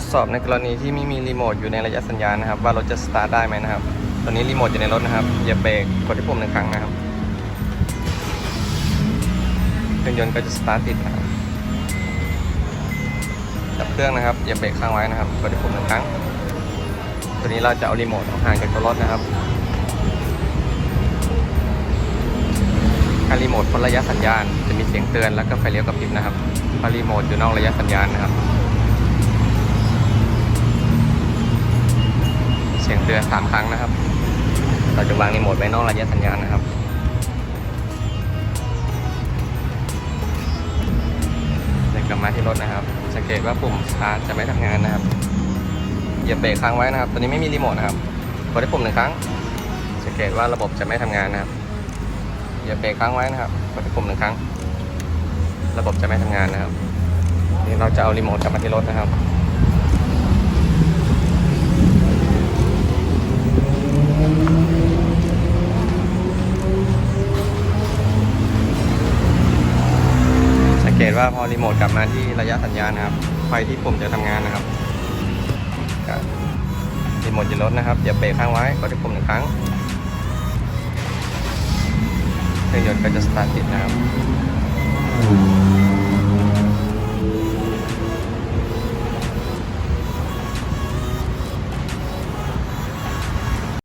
ดสอบในกรณีที่ไม่มีรีโมทอยู่ในระยะสัญญาณนะครับ ว่ารถจะสตาร์ทได้ไหมนะครับ ตอนนี้รีโมทอยู่ในรถนะครับเหยียบเบรกกดที่ปุ่มหนึ่งครั้งนะครับเครื่องยนต์ก็จะสตาร์ทติดนะครับดับเครื่องนะครับเหยียบเบรกค้างไว้นะครับกดที่ปุ่มหนึ่งครั้งตัวนี้เราจะเอารีโมทออกห่างจากตัวรถนะครับการรีโมทพ้นระยะสัญญาณจะมีเสียงเตือนแล้วก็ไฟเลี้ยวกระพริบนะครับเพรารีโมทอยู่นอกระยะสัญญาณนะครับ เสียงเตือสามครั้งนะครับ เราจะวางรีโหมทไว้นอกระยะสัญญาณนะครับเดี๋ยวกลับมาที่รถนะครับ สังเกตว่าปุ่มสตาร์ทจะไม่ทำงานนะครับ เหยียบเบรกค้างไว้นะครับตัวนี้ไม่มีรีโมทนะครับกดที่ปุ่มหนึ่งครั้ง สังเกตว่าระบบจะไม่ทำงานนะครับ เหยียบเบรกค้างไว้นะครับ กดที่ปุ่มหนึ่งครั้ง ระบบจะไม่ทำงานนะครับ นี่เราจะเอารีโมทกลับมาที่รถนะครับ สังเกตว่าพอรีโมทกลับมาที่ระยะสัญญาณนะครับ ไฟที่ปุ่มจะทำงานนะครับรีโมทจะลดนะครับอย่าเบรกข้างไว้กดที่ปุ่มหนึ่งครั้งเครื่องยนต์ก็จะสตาร์ทติดนะครับ